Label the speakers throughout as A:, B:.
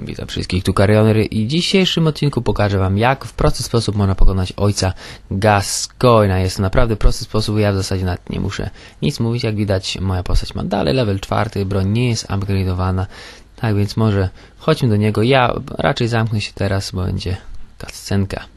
A: Witam wszystkich, tu Karionery i w dzisiejszym odcinku pokażę wam jak w prosty sposób można pokonać ojca Gascoina. Jest to naprawdę prosty sposób, ja w zasadzie nawet nie muszę nic mówić, jak widać moja postać ma dalej level czwarty, broń nie jest upgrade'owana, tak więc może chodźmy do niego, ja raczej zamknę się teraz, bo będzie cutscenka.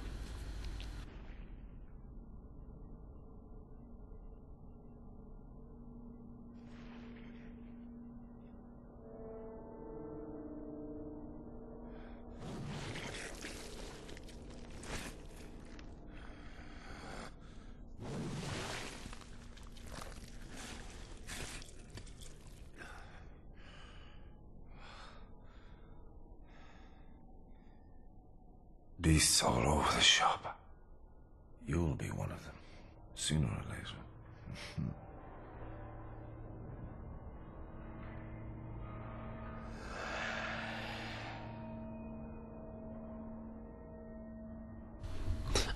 B: Beasts all over the shop. You'll be one of them, sooner or later.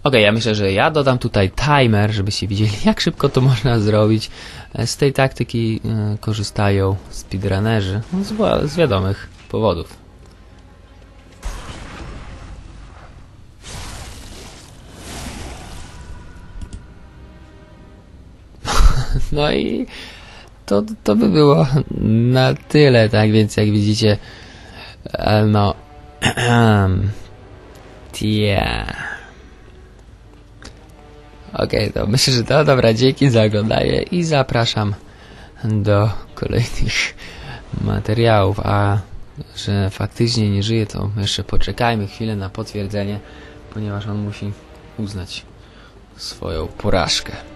A: Ok, ja myślę, że ja dodam tutaj timer, żebyście widzieli, jak szybko to można zrobić. Z tej taktyki e, korzystają speedrunnerzy no, z, z wiadomych powodów. No i to, to by było na tyle, tak więc jak widzicie, e, no, yeah. Okej, to myślę, że to dobra, dzięki za oglądanie i zapraszam do kolejnych materiałów, a że faktycznie nie żyje, to jeszcze poczekajmy chwilę na potwierdzenie, ponieważ on musi uznać swoją porażkę.